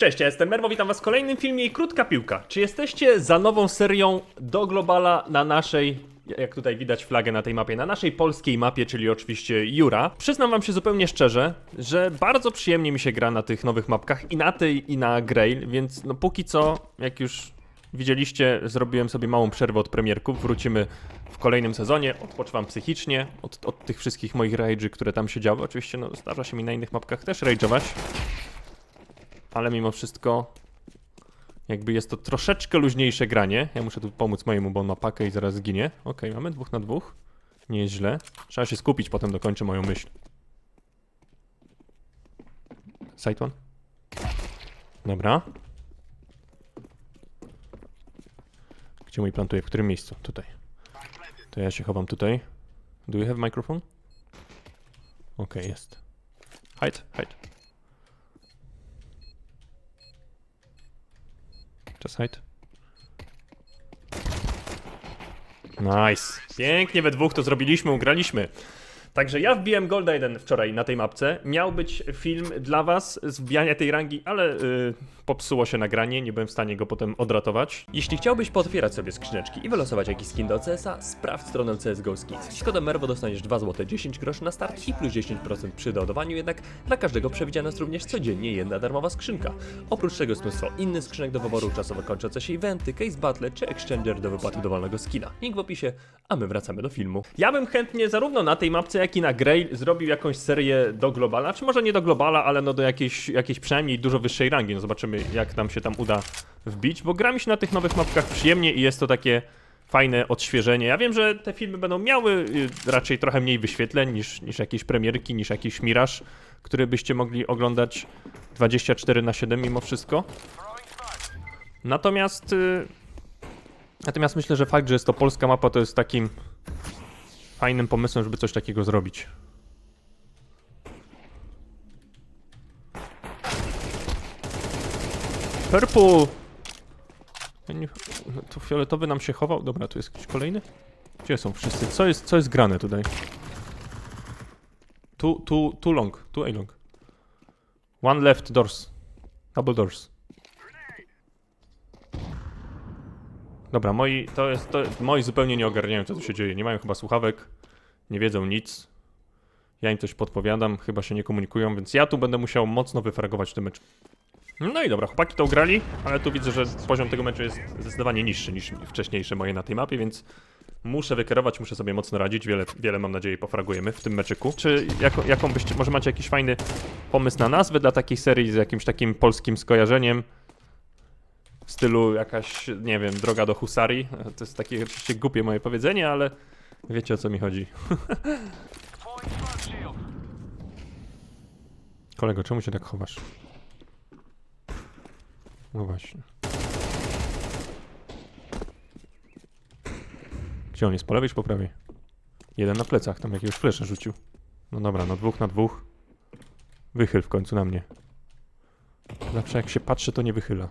Cześć, ja jestem Merwo, witam was w kolejnym filmie i krótka piłka. Czy jesteście za nową serią do Globala na naszej, jak tutaj widać flagę na tej mapie, na naszej polskiej mapie, czyli oczywiście Jura? Przyznam wam się zupełnie szczerze, że bardzo przyjemnie mi się gra na tych nowych mapkach i na tej i na Grail, więc no póki co, jak już widzieliście, zrobiłem sobie małą przerwę od premierków, wrócimy w kolejnym sezonie, odpoczywam psychicznie od, od tych wszystkich moich rage'y, które tam się działy. Oczywiście no, zdarza się mi na innych mapkach też rage'ować, ale mimo wszystko jakby jest to troszeczkę luźniejsze granie. Ja muszę tu pomóc mojemu, bo on ma pakę i zaraz zginie. Okej, mamy dwóch na dwóch. Nie jest źle. Trzeba się skupić, potem dokończę moją myśl. Side one. Dobra. Gdzie mój plantuje? W którym miejscu? Tutaj. To ja się chowam tutaj. Do you have microphone? Okej, jest. Hide, hide. Just hide. Nice. Pięknie we dwóch to zrobiliśmy, ugraliśmy. Także ja wbiłem Golda 1 wczoraj na tej mapce. Miał być film dla was z wbijania tej rangi, ale yy, popsuło się nagranie, nie byłem w stanie go potem odratować. Jeśli chciałbyś potwierać sobie skrzyneczki i wylosować jakiś skin do CS-a, sprawdź stronę CSGO Skins. Z kodem MERWO dostaniesz 2 zł 10 groszy na start i plus 10% przy doładowaniu, jednak dla każdego przewidziana jest również codziennie jedna darmowa skrzynka. Oprócz tego jest mnóstwo innych skrzynek do wyboru, czasowo kończące się eventy, case battle czy exchanger do wypłaty dowolnego skina. Link w opisie, a my wracamy do filmu. Ja bym chętnie zarówno na tej mapce, jak na Grail zrobił jakąś serię do Globala, czy może nie do Globala, ale no do jakiejś, jakiejś przynajmniej dużo wyższej rangi. No zobaczymy jak nam się tam uda wbić, bo gra mi się na tych nowych mapkach przyjemnie i jest to takie fajne odświeżenie. Ja wiem, że te filmy będą miały y, raczej trochę mniej wyświetleń niż, niż jakieś premierki, niż jakiś Miraż, który byście mogli oglądać 24 na 7 mimo wszystko. Natomiast y, natomiast myślę, że fakt, że jest to polska mapa to jest takim fajnym pomysłem, żeby coś takiego zrobić. Purple! Nie... no, Tu fioletowy nam się chował. Dobra, tu jest jakiś kolejny? Gdzie są wszyscy? Co jest, co jest grane tutaj? Tu, tu, tu long, tu A long. One left doors. Double doors. Dobra, moi, to jest, to, moi zupełnie nie ogarniają, co tu się dzieje. Nie mają chyba słuchawek, nie wiedzą nic. Ja im coś podpowiadam, chyba się nie komunikują, więc ja tu będę musiał mocno wyfragować ten mecz. No i dobra, chłopaki to ugrali, ale tu widzę, że poziom tego meczu jest zdecydowanie niższy niż wcześniejsze moje na tej mapie, więc muszę wykierować, muszę sobie mocno radzić. Wiele, wiele mam nadzieję pofragujemy w tym meczyku. Czy jako, jaką byście, może macie jakiś fajny pomysł na nazwę dla takiej serii z jakimś takim polskim skojarzeniem? W stylu jakaś, nie wiem, droga do husarii. To jest takie oczywiście głupie moje powiedzenie, ale wiecie o co mi chodzi. Kolego, czemu się tak chowasz? No właśnie. Gdzie on jest? Po lewej czy po prawej? Jeden na plecach, tam jakiegoś flesza rzucił. No dobra, no dwóch na dwóch. Wychyl w końcu na mnie. Zawsze jak się patrzy, to nie wychyla.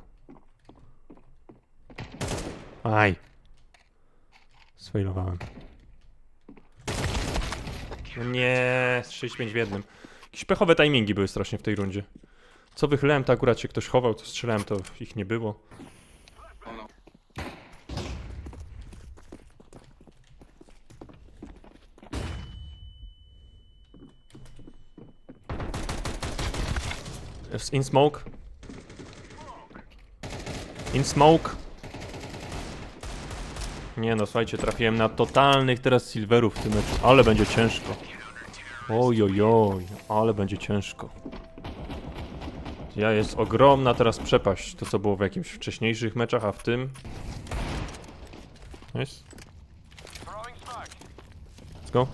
Aj. Sfailowałem. No nie, 6-5 w jednym. Jakieś pechowe timingi były strasznie w tej rundzie. Co wychylałem, to akurat się ktoś chował, co strzelałem, to ich nie było. In smoke. In smoke. Nie no, słuchajcie, trafiłem na totalnych teraz silverów w tym meczu, ale będzie ciężko. Oj, oj, oj, ale będzie ciężko. Ja jest ogromna teraz przepaść. To co było w jakimś wcześniejszych meczach, a w tym. Jest. Let's go.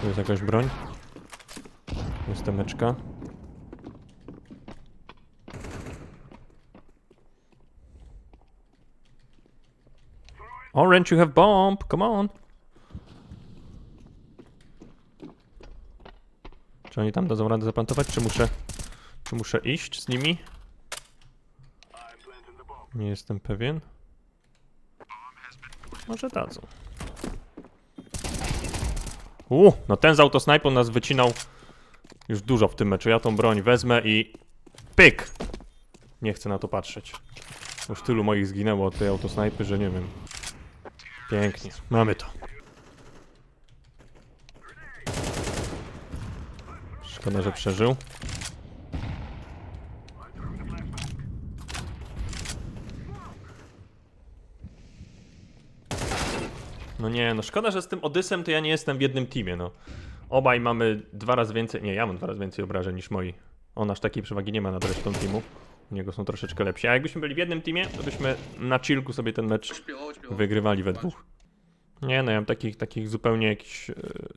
Tu jest jakaś broń. Jest temeczka. Orange, you have bomb. Come on. Czy oni tam dadzą radę zaplantować, czy muszę... Czy muszę iść z nimi? Nie jestem pewien. Może dadzą. U, no ten z autosnajpą nas wycinał Już dużo w tym meczu. Ja tą broń wezmę i... Pyk! Nie chcę na to patrzeć. Już tylu moich zginęło od tej autosnajpy, że nie wiem. Pięknie. Mamy to. Szkoda, że przeżył. No nie, no szkoda, że z tym Odysem to ja nie jestem w jednym teamie, no. Obaj mamy dwa razy więcej, nie, ja mam dwa razy więcej obrażeń niż moi. On aż takiej przewagi nie ma nad resztą teamu. Niego są troszeczkę lepsi. A jakbyśmy byli w jednym teamie, to byśmy na chillku sobie ten mecz wygrywali we dwóch. Nie no, ja mam takich, takich zupełnie jakichś e,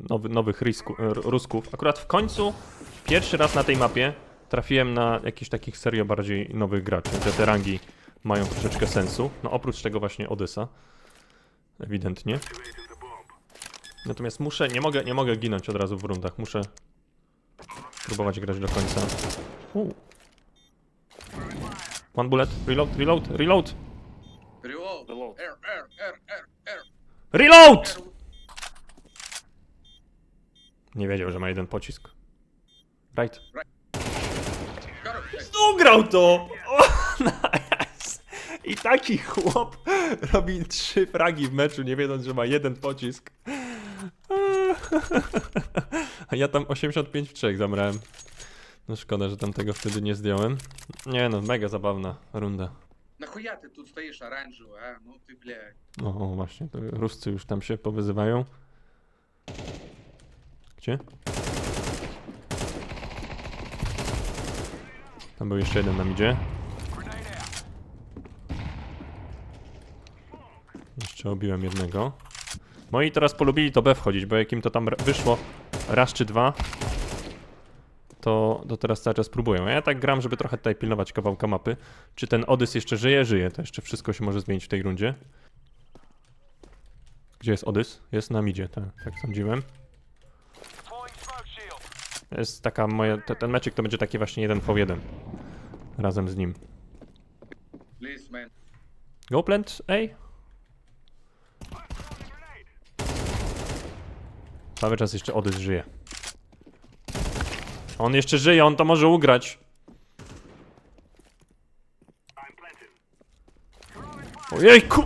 nowy, nowych risku, e, rusków. Akurat w końcu, pierwszy raz na tej mapie trafiłem na jakichś takich serio bardziej nowych graczy, że te rangi mają troszeczkę sensu. No oprócz tego właśnie Odysa. Ewidentnie. Natomiast muszę, nie mogę, nie mogę ginąć od razu w rundach. Muszę próbować grać do końca. One bullet, reload, reload, reload, Reload. Reload. Air, air, air, air, air, reload! Nie wiedział, że ma jeden pocisk. Right. Got. Ugrał to! O, nice. I taki chłop robi trzy fragi w meczu, nie wiedząc, że ma jeden pocisk. A ja tam 85 w 3 zamrałem. No szkoda, że tam tego wtedy nie zdjąłem. Nie no, mega zabawna runda. Нахуя ты тут стоишь оранжевый, а? Ну ты, блядь. O, o właśnie, to Ruscy już tam się powyzywają. Gdzie? Tam był jeszcze jeden nam idzie. Jeszcze obiłem jednego. Moi teraz polubili to B wchodzić, bo jak im to tam ra- wyszło raz czy dwa, to, to teraz cały czas próbują. Ja tak gram, żeby trochę tutaj pilnować kawałka mapy. Czy ten Odys jeszcze żyje? Żyje. To jeszcze wszystko się może zmienić w tej rundzie. Gdzie jest Odys? Jest na midzie, tak, tak sądziłem. Jest taka moja, te, ten meczyk to będzie taki właśnie 1v1. Razem z nim. Go plant, ej! Cały czas jeszcze Odys żyje. On jeszcze żyje, on to może ugrać. Ojejku!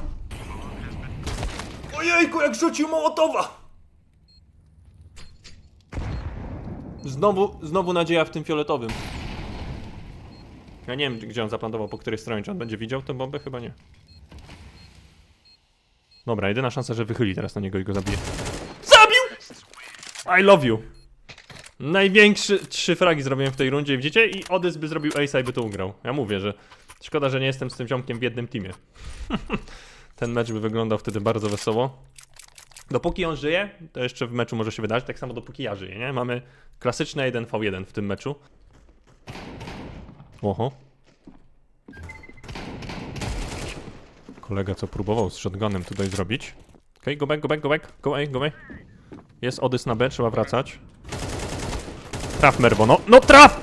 Ojejku, jak rzucił Mołotowa! Znowu, znowu nadzieja w tym fioletowym. Ja nie wiem, gdzie on zaplantował, po której stronie. Czy on będzie widział tę bombę? Chyba nie. Dobra, jedyna szansa, że wychyli teraz na niego i go zabije. Zabił! I love you. Największy trzy fragi zrobiłem w tej rundzie, widzicie? I Odys by zrobił ace i by to ugrał. Ja mówię, że szkoda, że nie jestem z tym ziomkiem w jednym teamie. Ten mecz by wyglądał wtedy bardzo wesoło. Dopóki on żyje, to jeszcze w meczu może się wydarzyć, tak samo dopóki ja żyję, nie? Mamy klasyczne 1v1 w tym meczu. Oho. Kolega co próbował z shotgunem tutaj zrobić. Okej, go back, go back, go back, go away, go away. Jest Odys na B, trzeba wracać. Traf Merwo, no, no traf!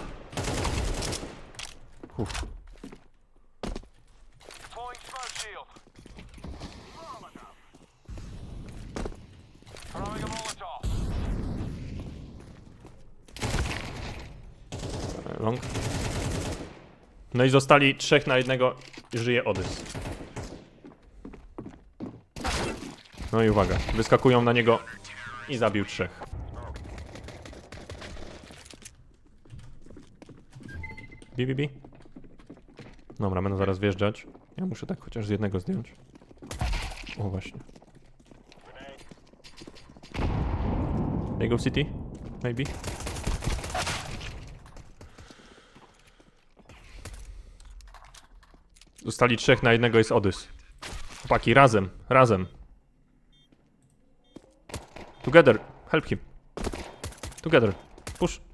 Molotov. Long. No i zostali trzech na jednego i żyje Odys. No i uwaga, wyskakują na niego i zabił trzech. Bi, bi, bi. Dobra, będę zaraz wjeżdżać. Ja muszę tak chociaż z jednego zdjąć. O, właśnie. They go city? Maybe? Zostali trzech na jednego jest Odys. Chłopaki, razem, razem. Together, help him. Together, push.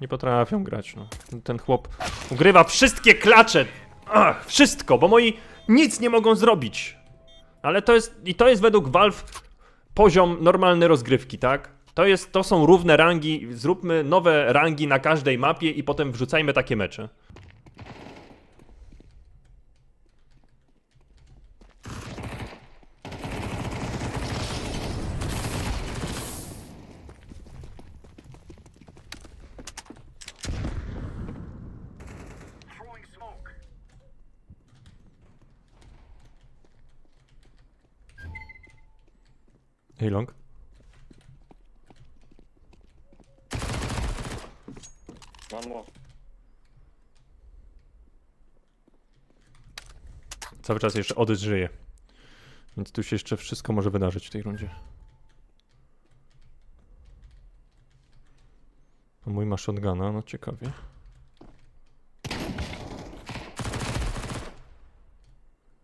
Nie potrafią grać, no. Ten chłop ugrywa wszystkie klacze. Ach, wszystko, bo moi nic nie mogą zrobić. Ale to jest, i to jest według Valve poziom normalnej rozgrywki, tak? To, jest, to są równe rangi, zróbmy nowe rangi na każdej mapie i potem wrzucajmy takie mecze. Hey long. One more. Cały czas jeszcze Odyt żyje. Więc tu się jeszcze wszystko może wydarzyć w tej rundzie. A mój ma shotguna, no ciekawie.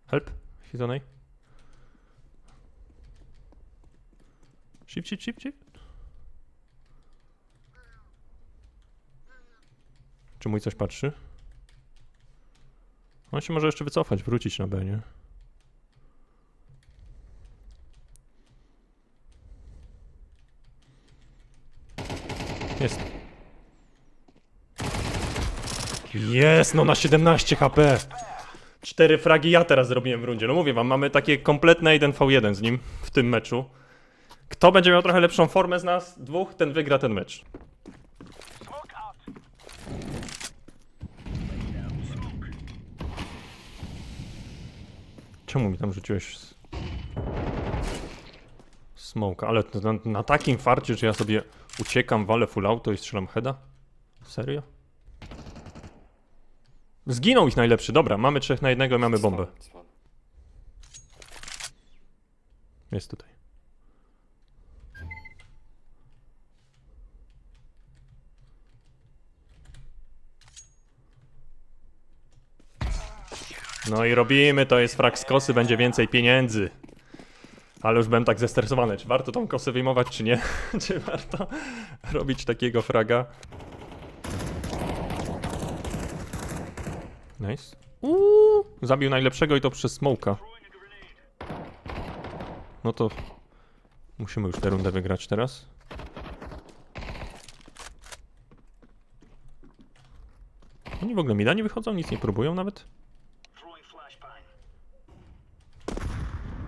Help? He's on A. Shift, shift, shift, shift. Czy mój coś patrzy? On się może jeszcze wycofać, wrócić na B, nie? Jest. Jest, no na 17 HP. Cztery fragi ja teraz zrobiłem w rundzie. No mówię wam, mamy takie kompletne 1v1 z nim w tym meczu. Kto będzie miał trochę lepszą formę z nas dwóch, ten wygra ten mecz. Czemu mi tam rzuciłeś s- smoka? Ale na, na takim farcie, że ja sobie uciekam, walę full auto i strzelam heada? Serio? Zginął ich najlepszy. Dobra, mamy trzech na jednego i mamy bombę. Jest tutaj. No i robimy, to jest frak z kosy, będzie więcej pieniędzy. Ale już byłem tak zestresowany, czy warto tą kosę wyjmować, czy nie? czy warto robić takiego fraga? Nice. Uuu, zabił najlepszego i to przez smoka. No to musimy już tę rundę wygrać teraz. Oni w ogóle mida nie wychodzą, nic nie próbują nawet.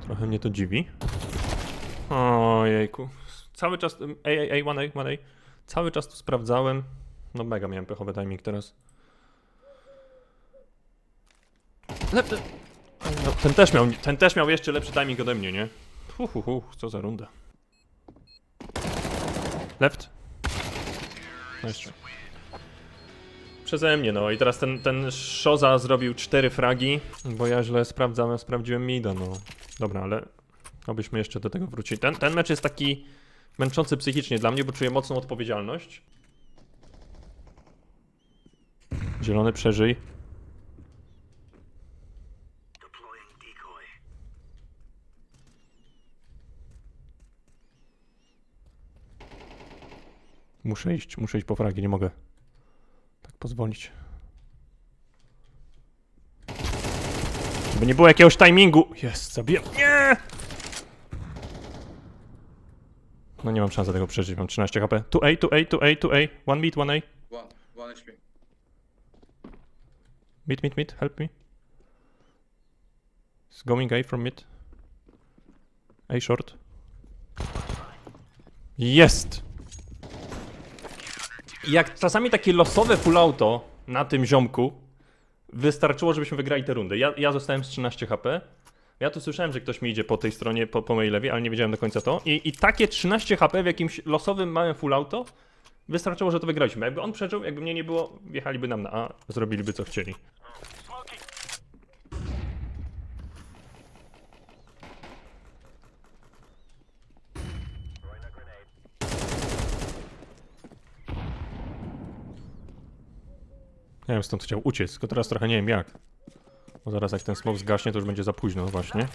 Trochę mnie to dziwi. Ojejku. Cały czas... Ej, ej, ej, one A, one A. Cały czas tu sprawdzałem. No mega miałem pechowy timing teraz. Lep. No, ten też miał, ten też miał jeszcze lepszy timing ode mnie, nie? Hu, hu, co za runda. Left. Nice try. Przeze mnie, no i teraz ten, ten zrobił cztery fragi, bo ja źle sprawdzałem, sprawdziłem mida, no. Dobra, ale obyśmy jeszcze do tego wrócili. Ten, ten mecz jest taki męczący psychicznie dla mnie, bo czuję mocną odpowiedzialność. Zielony przeżyj. Muszę iść, muszę iść po fragi, nie mogę tak pozwolić. Żeby nie było jakiegoś timingu. Jest, zabiję. Nie! No nie mam szansy tego przeżyć, mam 13 HP. Tu A, tu A, tu A, tu A. One mid, one A. One, one HP. Mid, mid, mid, help me. It's going A from mid. A short. Jest! Jak czasami takie losowe full auto na tym ziomku wystarczyło, żebyśmy wygrali tę rundę. Ja, ja zostałem z 13 HP. Ja tu słyszałem, że ktoś mi idzie po tej stronie, po, po mojej lewej, ale nie wiedziałem do końca to. I, I takie 13 HP w jakimś losowym małym full auto wystarczyło, że to wygraliśmy. Jakby on przeżył, jakby mnie nie było, wjechaliby nam na A, zrobiliby co chcieli. Ja bym stąd chciał uciec, tylko teraz trochę nie wiem jak. Bo zaraz jak ten smoke zgaśnie, to już będzie za późno właśnie.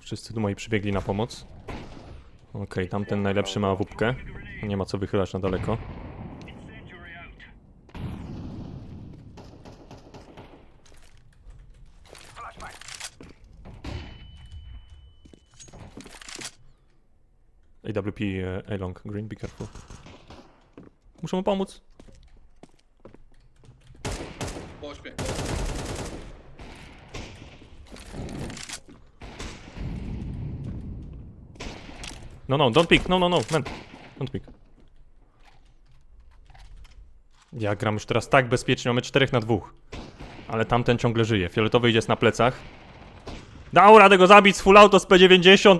Wszyscy tu moi przybiegli na pomoc. Okej, tamten najlepszy ma wupkę. Nie ma co wychylać na daleko. AWP e, A long, green, be careful. Muszę mu pomóc. No, no, don't pick, no, no, no, man. Don't pick. Ja gram już teraz tak bezpiecznie, mamy 4 na 2. Ale tamten ciągle żyje. Fioletowy idzie na plecach. Dał radę go zabić z full auto z P90.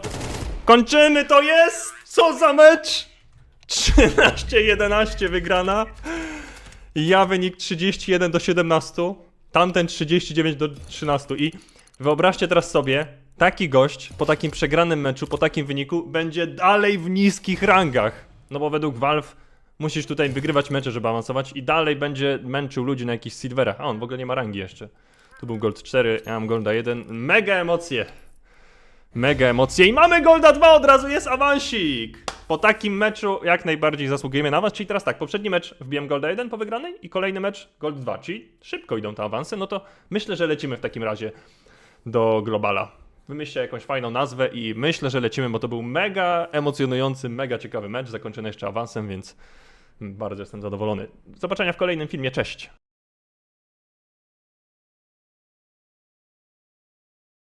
Kończymy, to jest! Co za mecz! 13-11 wygrana. Ja wynik 31 do 17. Tamten 39 do 13. I wyobraźcie teraz sobie, taki gość po takim przegranym meczu, po takim wyniku, będzie dalej w niskich rangach. No bo według Valve musisz tutaj wygrywać mecze, żeby awansować i dalej będzie męczył ludzi na jakichś silverach. A on w ogóle nie ma rangi jeszcze. Tu był Gold 4, ja mam Golda 1. Mega emocje. Mega emocje i mamy Golda 2 od razu, jest awansik! Po takim meczu jak najbardziej zasługujemy na awans, czyli teraz tak, poprzedni mecz wbiłem Golda 1 po wygranej i kolejny mecz Gold 2, czyli szybko idą te awanse, no to myślę, że lecimy w takim razie do Globala. Wymyślcie jakąś fajną nazwę i myślę, że lecimy, bo to był mega emocjonujący, mega ciekawy mecz, zakończony jeszcze awansem, więc bardzo jestem zadowolony. Do zobaczenia w kolejnym filmie, cześć!